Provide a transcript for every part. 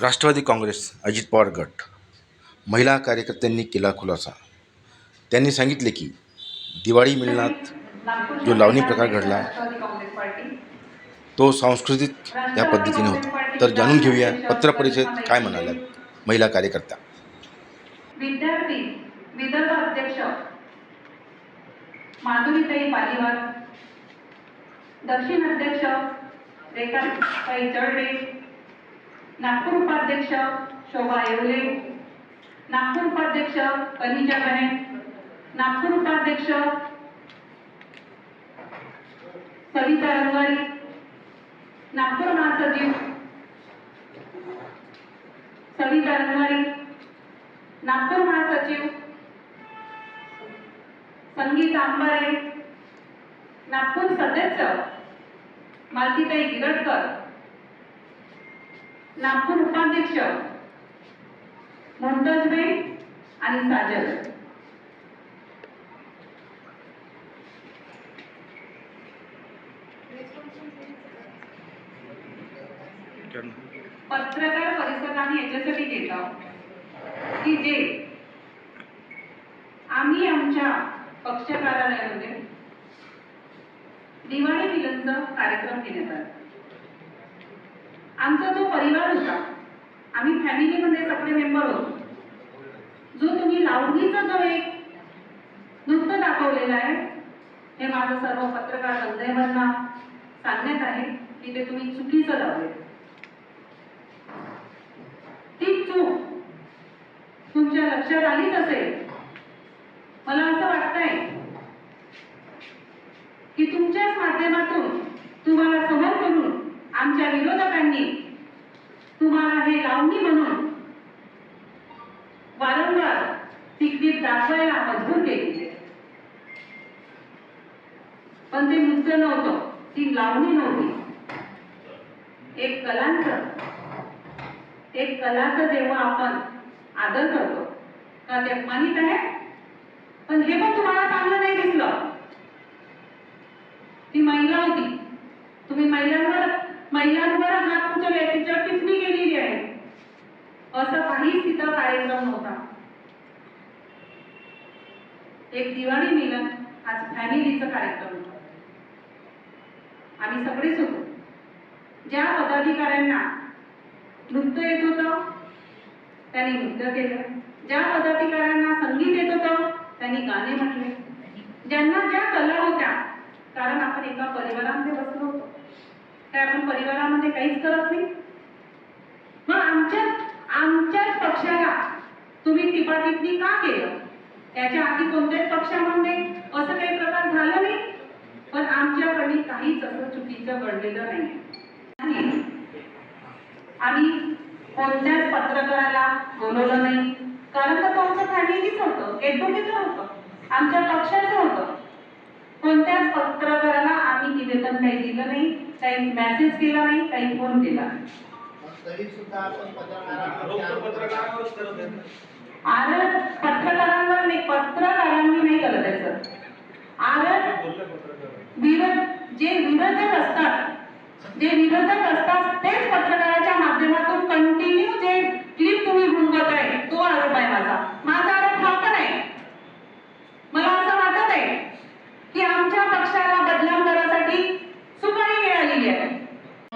राष्ट्रवादी काँग्रेस अजित पवार गट. महिला कार्यकर्त्यांनी केला खुलासा. त्यांनी सांगितले की दिवाळी मिलनात जो लावणी प्रकार घडला तो सांस्कृतिक या पद्धतीने होता. तर जाणून घेऊया पत्रपरिषद काय म्हणाल्यात महिला कार्यकर्त्या. विद्यार्थी विदर्भ अध्यक्ष माधुरीताई पालिवार दक्षिण अध्यक्ष रेखाताई जळडे नागपूर उपाध्यक्ष शोभा येवले. नागपूर उपाध्यक्ष कनिजा बहेन नागपूर उपाध्यक्ष सविता रंगारी नागपूर महासचिव सविता रंगारी नागपूर महासचिव संगीत आंबारे नागपूर सदस्य मालतीताई गिरडकर. लाखो उपाध्यक्ष मुंतजबेन आणि साजल. पत्रकार परिषद आम्ही याच्यासाठी घेत आहोत की जे आम्ही आमच्या पक्ष कार्यालयामध्ये दिवाळी मिलनचा कार्यक्रम घेण्यात आला. आमचा जो परिवार होता आम्ही फॅमिलीमध्ये सगळे मेंबर होतो. जो तुम्ही लावणीचा जो एक नृत्य दाखवलेला आहे हे माझं सर्व पत्रकार बांधवांना सांगण्यात आहे की ते तुम्ही चुकीचं लावले ती चूक तुमच्या लक्षात आलीच असेल मला असं वाटतंय की तुमच्याच माध्यमातून तुम्हाला समोर आमच्या विरोधकांनी तुम्हाला हे लावणी म्हणून वारंवार ती दाखवायला मजबूर केली. पण ते नृत्य नव्हतं ती लावणी नव्हती. एक कलांच एक कलाचं जेव्हा आपण आदर करतो का ते माहीत आहे? पण हे पण तुम्हाला चांगलं नाही दिसलं. ती महिला होती. तुम्ही महिलांवर महिलांवर हा तुमच्या व्यक्तीच्या टिप्पणी केलेली आहे. असं काहीच तिथं कार्यक्रम नव्हता. एक दिवाळी मिलन आज फॅमिलीचा कार्यक्रम होता. आम्ही सगळेच होतो. ज्या पदाधिकाऱ्यांना नृत्य येत होतं त्यांनी नृत्य केलं. ज्या पदाधिकाऱ्यांना संगीत येत होतं त्यांनी गाणे म्हटले. ज्यांना ज्या कला होत्या कारण आपण एका परिवारामध्ये बसलो होतो. काय आपण परिवारामध्ये काहीच करत नाही. मग आमच्या आमच्याच पक्षाला तुम्ही टिपाटिपणी का केलं? त्याच्या आधी कोणत्याच पक्षामध्ये असं काही प्रकार झाला नाही? पण आमच्याकडे काहीच असं चुकीचं घडलेलं नाही. आणि आम्ही कोणत्याच पत्रकाराला बोलवलं नाही. कारण तर तो आमचं फॅमिलीच होतं. गेटटुगेदर होतं. आमच्या पक्षाचं होतं. कोणत्याच पत्रकाराला आम्ही निवेदन काही दिलं नाही काही मेसेज केला नाही काही फोन केला तर पत्रकारांवर नाही पत्रकारांनी नाही केलं त्याचं पत्रकार विरोध जे विरोधक असतात जे विरोधक असतात तेच पत्रकाराच्या माध्यमातून कंटिन्यू जे क्लिप तुम्ही गुणगत आहे तो आरोप आहे माझा माझा आरोप हा पण आहे मला असं वाटत आहे की आमच्या पक्षाला बदनाम करण्यासाठी सुपारी मिळालेली आहे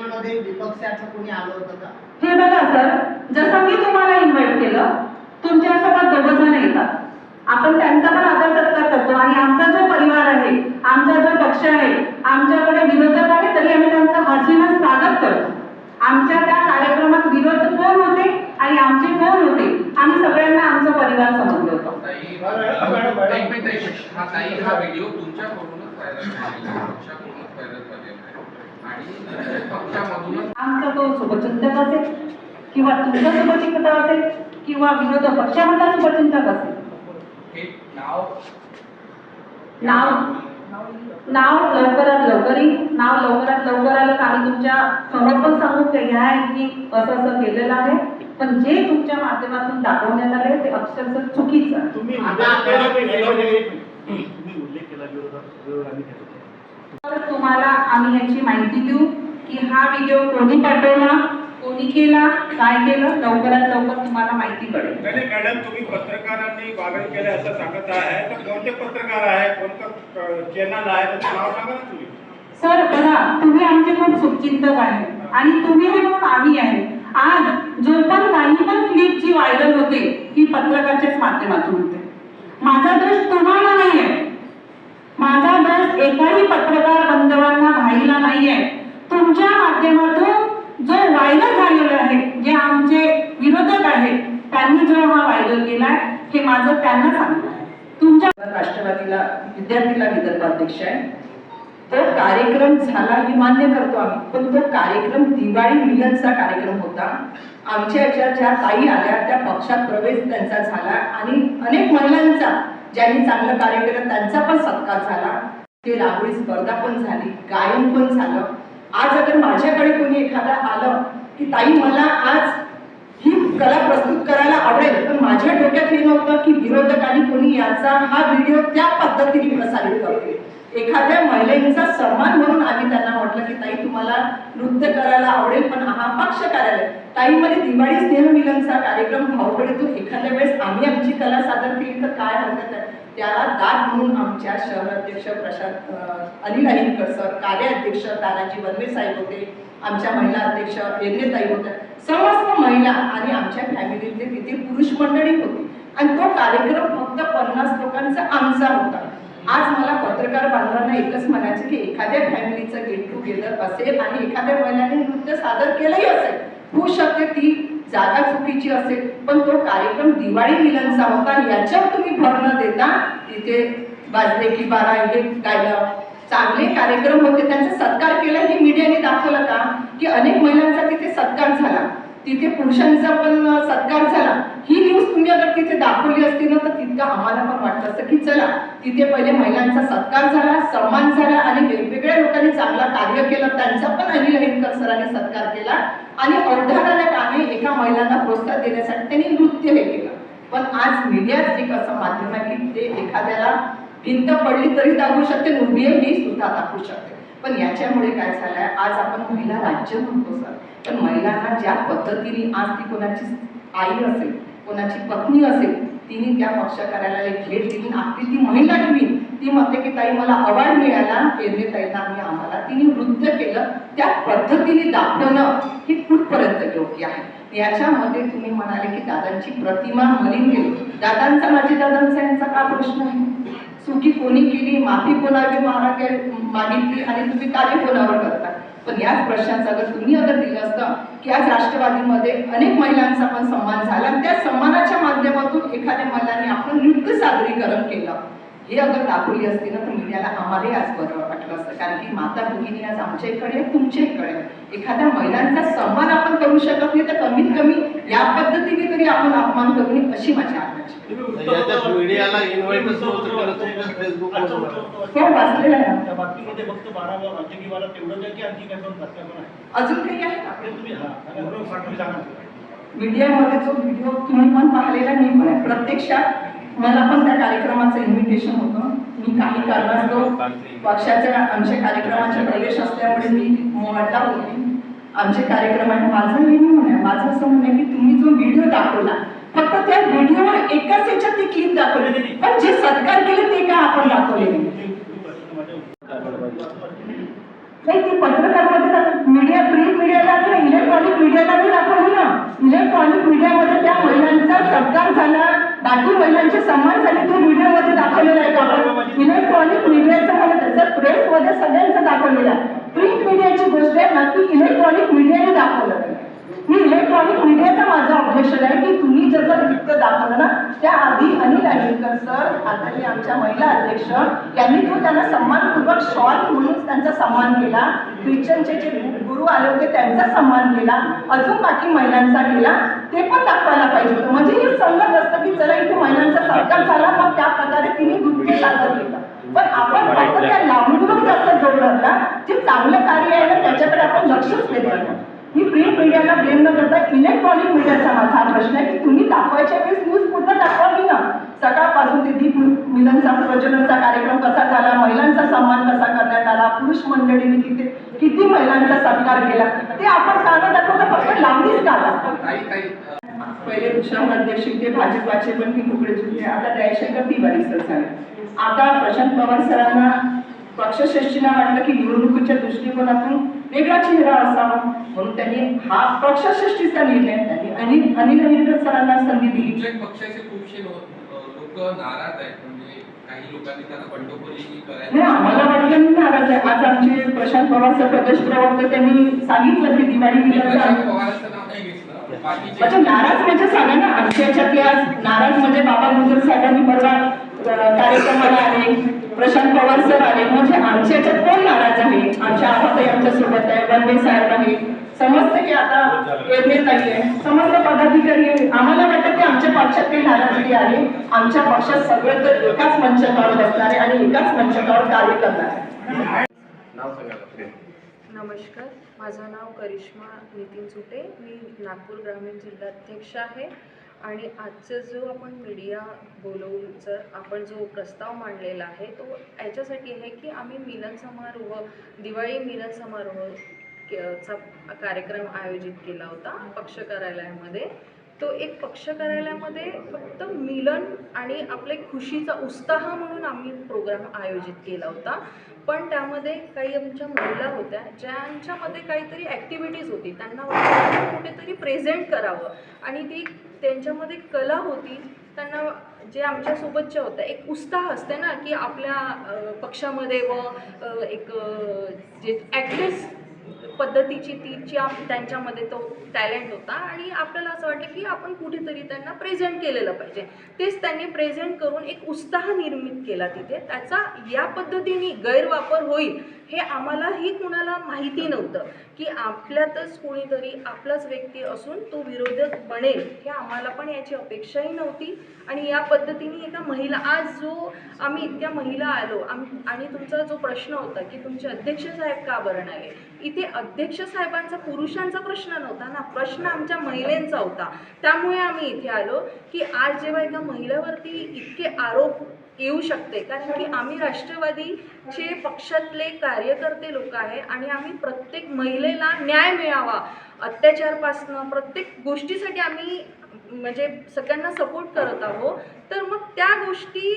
मध्ये विपक्षाचं कोणी आलं होतं का हे बघा सर जसं मी तुम्हाला इन्व्हाइट केलं तुमच्यासोबत दोघ जण येतात आपण त्यांचा पण आदर सत्कार करतो. आणि आमचा जो परिवार आहे आमचा जो पक्ष आहे आमच्याकडे विरोधक आहे तरी आम्ही त्यांचं हसीनं स्वागत करतो. आमच्या त्या कार्यक्रमात विरोध कोण होते आणि आमचे कोण होते आम्ही सगळ्यांना आमचा परिवार समजलो होतो हा व्हिडिओ तुमच्याकडूनच आमचा तो शुभचिंतक असेल किंवा तुमचा शुभचिंतक असेल किंवा विरोध पक्षामधला शुभचिंतक असेल नाव? नाव? नाव लवकरात लवकर नाव लवकरात लवकर आलं तर आम्ही तुमच्यासमोर पण सांगू की ह्या यांनी असं असं केलेलं आहे. पण जे तुमच्या माध्यमातून दाखवण्यात आले ते अक्षरशः चुकीचं तुम्हाला आम्ही याची माहिती देऊ की हा व्हिडिओ कोणी पाठवला? कोणी केला काय केलं लवकरात लवकर तुम्हाला माहिती पडेल. नाही मॅडम तुम्ही पत्रकारांनी वागण केलं असं सांगत आहे तर कोणते पत्रकार आहे कोणतं चॅनल आहे त्याचं नाव सांगा ना तुम्ही. सर बघा तुम्ही आमचे खूप शुभचिंतक आहे आणि तुम्ही हे म्हणून आम्ही आहे. आज जो पण काही पण क्लिप जी व्हायरल होते ही पत्रकारच्याच माध्यमातून होते. माझा दोष तुम्हाला नाही आहे माझा दोष एकाही पत्रकार बांधवांना भाईला नाही आहे तुमच्या माध्यमातून जो व्हायरल झालेला आहे जे आमचे विरोधक आहेत त्यांनी जो केलाय हे माझं त्यांना सांगणं तुमच्या राष्ट्रवादीला विद्यार्थीला विदर्भाध्यक्ष आहे. तो कार्यक्रम झाला हे मान्य करतो आम्ही. पण तो कार्यक्रम दिवाळी मिलनचा कार्यक्रम होता. आमच्या ज्या ज्या ताई आल्या त्या पक्षात प्रवेश त्यांचा झाला आणि अनेक महिलांचा ज्यांनी चांगलं कार्य केलं त्यांचा पण सत्कार झाला. ते रांगोळी स्पर्धा पण झाली गायन पण झालं. आज अगर माझ्याकडे कोणी एखादा आलं की ताई मला आज कला प्रस्तुत करायला आवडेल पण माझ्या डोक्यात हे नव्हतं की विरोधकांनी कोणी याचा हा व्हिडिओ त्या पद्धतीने प्रसारित करते एखाद्या महिलेचा सन्मान म्हणून आम्ही त्यांना म्हटलं की ताई तुम्हाला नृत्य करायला आवडेल पण हा पक्ष कार्यालय. ताईमध्ये दिवाळी स्नेहमिलनचा कार्यक्रम भाऊकडे एखाद्या वेळेस आम्ही आमची कला सादर केली तर काय हरकत आहे? त्याला दाद म्हणून आमच्या शहराध्यक्ष प्रशांत अं, अनिल अहिरकर सर कार्याध्यक्ष तानाजी बनवे साहेब होते. आमच्या महिला अध्यक्ष यज्ञताई होत्या. समस्त महिला आणि आमच्या फॅमिलीतले तिथे पुरुष मंडळी होती. आणि तो कार्यक्रम फक्त पन्नास लोकांचा आमचा होता. आज मला पत्रकार बांधवांना एकच म्हणायचं की एखाद्या फॅमिलीचं गेट टुगेदर असेल आणि एखाद्या महिलाने नृत्य सादर केलंही असेल. होऊ शकते ती जागा चुकीची असेल पण तो कार्यक्रम दिवाळी मिलनचा होता. याच्यावर तुम्ही भर न देता तिथे वाजले की बारा हे गायलं चांगले कार्यक्रम होते त्यांचा सत्कार केला. हे मीडियाने दाखवलं का? की अनेक महिलांचा तिथे सत्कार झाला. तिथे पुरुषांचा पण सत्कार झाला. ही न्यूज तुम्ही अगर तिथे दाखवली असती ना तर तितकं आम्हाला पण वाटतं असतं की चला तिथे पहिले महिलांचा सत्कार झाला सन्मान झाला आणि वेगवेगळ्या लोकांनी चांगला कार्य केलं. त्यांचा पण अनिल हिंदकर सरांनी सत्कार केला. आणि अर्धाराला कामे एका महिलांना प्रोत्साहन देण्यासाठी त्यांनी नृत्य हे केलं. पण आज मीडियाच एक असं माध्यम आहे की ते एखाद्याला भिंत पडली तरी दाखवू शकते उभी आहे मी सुद्धा दाखवू शकते. पण याच्यामुळे काय झालंय आज आपण महिला राज्य म्हणतो सर. पण महिलांना ज्या पद्धतीने आज ती कोणाची आई असेल कोणाची पत्नी असेल तिने त्या पक्ष कार्यालयाला भेट दिली. आपली ती महिला घेऊन ती म्हणते की ताई मला अवॉर्ड मिळाला केंद्रे ताईंना आम्ही आम्हाला. तिने नृत्य केलं. त्या पद्धतीने दाखवणं हे कुठपर्यंत योग्य आहे? याच्यामध्ये तुम्ही म्हणाले की दादांची प्रतिमा मलिन केली दादांचा माझी दादांचा यांचा का प्रश्न आहे? चुकी कोणी केली माफी कोणावी महाराज मागितली आणि तुम्ही कार्य कोणावर करता. पण याच प्रश्नाचं अगर तुम्ही अगर दिलं असतं की आज राष्ट्रवादीमध्ये अनेक महिलांचा पण सन्मान झाला आणि त्या सन्मानाच्या माध्यमातून एखाद्या महिलांनी आपण नृत्य सादरीकरण केलं. हे अगर दाखवली असती ना तर मीडियाला आम्हालाही आज बरं वाटलं असतं. कारण की माता भगिनी आज आमच्या इकडे आहे, तुमच्या इकडे आहे. एखाद्या महिलांचा सन्मान आपण करू शकत नाही तर कमीत कमी या पद्धतीने तरी आपण अपमान करू नये अशी माझी अपेक्षा याच्यात वृत्तपत्रात- मीडियाला इन्व्हाइटच नव्हतं करत तुमच्या फेसबुकवर अच्छा, होतं. वृत्तपत्रात- हो वाचलेलं आहे. त्या बातमीमध्ये फक्त बारा तेवढंच आहे की आणखी काय पण बातम्या पण आहे. अजून काही आहे का? ते तुम्ही हा सांगा, बरोबर पाठवून सांगा मीडियामध्ये जो व्हिडिओ तुम्ही पण पाहिलेला मी पण आहे प्रत्यक्षात मला पण त्या कार्यक्रमाचं इन्व्हिटेशन होतं. मी काही कारणास्तव पक्षाच्या आमच्या कार्यक्रमाचे प्रवेश असल्यामुळे मी मोहटा होती. आमचे कार्यक्रम आहे माझं हे नाही म्हणणं आहे माझं असं म्हणणं आहे की तुम्ही जो व्हिडिओ दाखवला फक्त त्या व्हिडिओवर एकाच याच्यात ती क्लिप दाखवली पण जे सत्कार केले ते का आपण दाखवले नाही? नाही ती पत्रकारमध्ये मीडिया प्रिंट मीडियाला किंवा इलेक्ट्रॉनिक मीडियाला बी दाखवली ना. इलेक्ट्रॉनिक मीडियामध्ये त्या महिलांचा सत्कार झाला. बाकी महिलांचे सन्मान झाले ते व्हिडिओमध्ये दाखवलेलं आहे का आपण? इलेक्ट्रॉनिक मीडियाचं म्हणत आहे प्रेसमध्ये सगळ्यांचं दाखवलेलं. आहे प्रिंट मीडियाची गोष्ट आहे ना इलेक्ट्रॉनिक मीडियाने दाखवलं. मी इलेक्ट्रॉनिक मीडियाचा माझं ऑब्जेक्शन आहे की तुम्ही जसं नृत्य दाखवलं ना त्याआधी अनिल आगेकर सर आदरणीय आमच्या महिला अध्यक्ष यांनी तो त्यांना सन्मानपूर्वक शॉर्ट म्हणून त्यांचा सन्मान केला. ख्रिश्चनचे जे गुरु आले होते त्यांचा सन्मान केला. अजून बाकी महिलांचा केला. ते पण दाखवायला पाहिजे होतं. म्हणजे हे संगत असतं की चला इथे महिलांचा सत्कार झाला मग त्या प्रकारे तिने नृत्य सादर केलं. पण आपण फक्त त्या लावणीवर जास्त जोर धरला जे चांगलं कार्य आहे ना त्याच्याकडे आपण लक्षच देत ही मी प्रिंट मीडियाला ब्लेम न करता इलेक्ट्रॉनिक मीडियाचा माझा प्रश्न आहे की तुम्ही दाखवायच्या वेळेस न्यूज पूर्ण दाखवावी ना सकाळपासून ते दीप मिलनचा प्रजननचा कार्यक्रम कसा झाला? महिलांचा सन्मान कसा करण्यात आला? पुरुष मंडळीने किती किती महिलांचा सत्कार केला? ते आपण सांगत दाखवतो फक्त लांबीच काढा. पहिले दुसरा अध्यक्ष ते भाजपाचे पण मी मोकळेच होते आता जयशंकर तिवारी सर झाले. आता प्रशांत पवार सरांना पक्षश्रेष्ठींना वाटलं की निवडणुकीच्या दृष्टिकोनातून वेगळा चेहरा असावा. म्हणून त्यांनी हा पक्षश्रेष्ठीचा निर्णय त्यांनी अनिल अनिल हरिकर सरांना संधी दिली. पक्षाचे खूपशे लोक नाराज आहेत. म्हणजे काही लोकांनी त्यांना बंडखोरी नाही करायला आम्हाला वाटलं नाही नाराज आहे. आज आमचे प्रशांत पवार सर प्रदेश प्रवक्ते त्यांनी सांगितलं की दिवाळी मी पवारांचं म्हणजे नाराज म्हणजे सांगा ना आमच्या याच्यातले आज नाराज म्हणजे बाबा मुंदर साहेबांनी परवा कार्यक्रमाला आले प्रशांत पवार सर आले म्हणजे आमच्या याच्यात कोण नाराज आहे? आमच्या आबाताई आमच्यासोबत आहे बनवे साहेब आहे. समजतं की आता एरणे ताई आहे समस्त पदाधिकारी आहे. आम्हाला वाटतं की आमच्या पक्षात काही नाराजगी आहे आमच्या पक्षात सगळे तर एकाच मंचावर बसणार आहे आणि एकाच मंचावर कार्य करणार. आहे नमस्कार. माझं नाव करिश्मा नितीन सुटे. मी नागपूर ग्रामीण जिल्हाध्यक्ष आहे. आणि आजचं जो आपण मीडिया बोलवून जर आपण जो प्रस्ताव मांडलेला आहे तो याच्यासाठी आहे की आम्ही मिलन समारोह दिवाळी मिलन समारोह चा कार्यक्रम आयोजित केला होता पक्ष कार्यालयामध्ये. तो एक पक्ष कार्यालयामध्ये फक्त मिलन आणि आपले खुशीचा उत्साह म्हणून आम्ही प्रोग्राम आयोजित केला होता. पण त्यामध्ये काही आमच्या महिला होत्या ज्यांच्यामध्ये काहीतरी ॲक्टिव्हिटीज होती. त्यांना वाटलं कुठेतरी प्रेझेंट करावं. आणि ती त्यांच्यामध्ये कला होती. त्यांना जे आमच्यासोबतच्या होत्या एक उत्साह असते ना की आपल्या पक्षामध्ये व एक जे ॲक्ट्रेस पद्धतीची तिची त्यांच्यामध्ये तो टॅलेंट होता आणि आपल्याला असं वाटलं की आपण कुठेतरी त्यांना प्रेझेंट केलेलं पाहिजे. तेच त्यांनी प्रेझेंट करून एक उत्साह निर्मित केला तिथे. त्याचा या पद्धतीने गैरवापर होईल हे आम्हालाही कुणाला माहिती नव्हतं की आपल्यातच कोणीतरी आपलाच व्यक्ती असून तो विरोधक बनेल हे आम्हाला पण याची अपेक्षाही नव्हती. आणि या पद्धतीने एका महिला आज जो आम्ही इतक्या महिला आलो आम आणि तुमचा जो प्रश्न होता की तुमचे अध्यक्ष साहेब का बरं आले इथे अध्यक्ष साहेबांचा पुरुषांचा प्रश्न नव्हता ना प्रश्न आमच्या महिलेंचा होता. त्यामुळे आम्ही इथे आलो की आज जेव्हा एका महिलेवरती इतके आरोप येऊ शकते कारण की आम्ही राष्ट्रवादीचे पक्षातले कार्यकर्ते लोक आहे आणि आम्ही प्रत्येक महिलेला न्याय मिळावा. अत्याचारपासनं प्रत्येक गोष्टीसाठी आम्ही म्हणजे सगळ्यांना सपोर्ट करत आहोत. तर मग त्या गोष्टी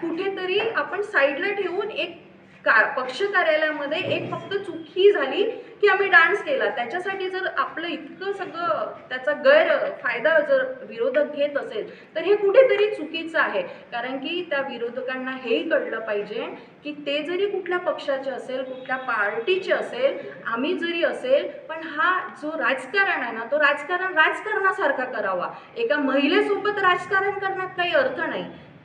कुठेतरी आपण साईडला ठेवून एक का पक्ष कार्यालयामध्ये एक फक्त चुकी झाली की आम्ही डान्स केला त्याच्यासाठी जर आपलं इतकं सगळं त्याचा गैर फायदा जर विरोधक घेत असेल तर हे कुठेतरी चुकीचं आहे. कारण की त्या विरोधकांना हेही कळलं पाहिजे की ते जरी कुठल्या पक्षाचे असेल कुठल्या पार्टीचे असेल आम्ही जरी असेल पण हा जो राजकारण आहे ना तो राजकारण राजकारणासारखा करावा. एका महिलेसोबत राजकारण करण्यात काही अर्थ नाही.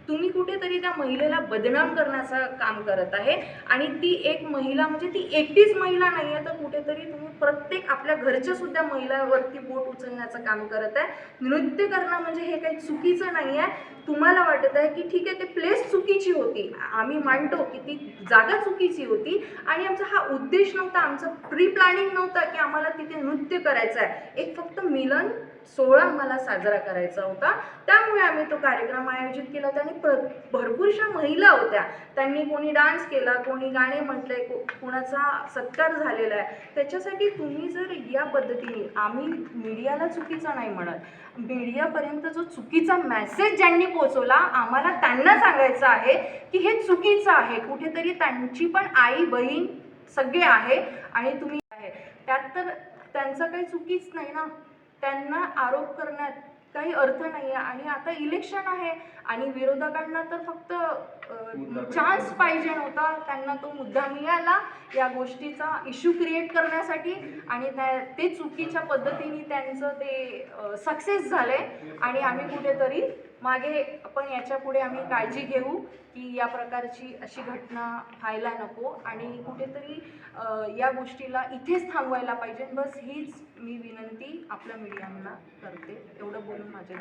तुम्ही कुठेतरी त्या महिलेला बदनाम करण्याचं काम करत आहे. आणि ती एक महिला म्हणजे ती एकटीच महिला नाही आहे तर कुठेतरी तुम्ही प्रत्येक आपल्या घरच्या सुद्धा महिलावरती बोट उचलण्याचं काम करत आहे. नृत्य करणं म्हणजे हे काही चुकीचं नाही आहे तुम्हाला वाटत आहे की ठीक आहे ते प्लेस चुकीची होती. आम्ही मांडतो की ती जागा चुकीची होती. आणि आमचा हा उद्देश नव्हता आमचं प्री प्लॅनिंग नव्हतं की आम्हाला तिथे नृत्य करायचं आहे. एक फक्त मिलन सोहळा आम्हाला साजरा करायचा होता. त्यामुळे आम्ही तो कार्यक्रम आयोजित केला होता आणि प्र भरपूरशा महिला होत्या. त्यांनी कोणी डान्स केला कोणी गाणे म्हटले को कोणाचा सत्कार झालेला आहे. त्याच्यासाठी तुम्ही जर या पद्धतीने आम्ही मीडियाला चुकीचा नाही म्हणत. मीडियापर्यंत जो चुकीचा मेसेज ज्यांनी पोचवला आम्हाला त्यांना सांगायचं आहे की हे चुकीचं आहे. कुठेतरी त्यांची पण आई बहीण सगळे आहे आणि तुम्ही आहे. त्यात तर त्यांचं काही चुकीच नाही ना. त्यांना आरोप करण्यात काही अर्थ नाही आहे आणि आता इलेक्शन आहे आणि विरोधकांना तर फक्त चान्स पाहिजे. नव्हता. त्यांना तो मुद्दा मिळाला या गोष्टीचा इश्यू क्रिएट करण्यासाठी. आणि त्या ते चुकीच्या पद्धतीने त्यांचं ते सक्सेस झाले आणि आम्ही कुठेतरी मागे आपण याच्यापुढे आम्ही काळजी घेऊ की या प्रकारची अशी घटना व्हायला नको आणि कुठेतरी या गोष्टीला इथेच थांबवायला पाहिजे. बस हीच मी विनंती आपल्या मीडियांना करते. एवढं बोलून माझ्या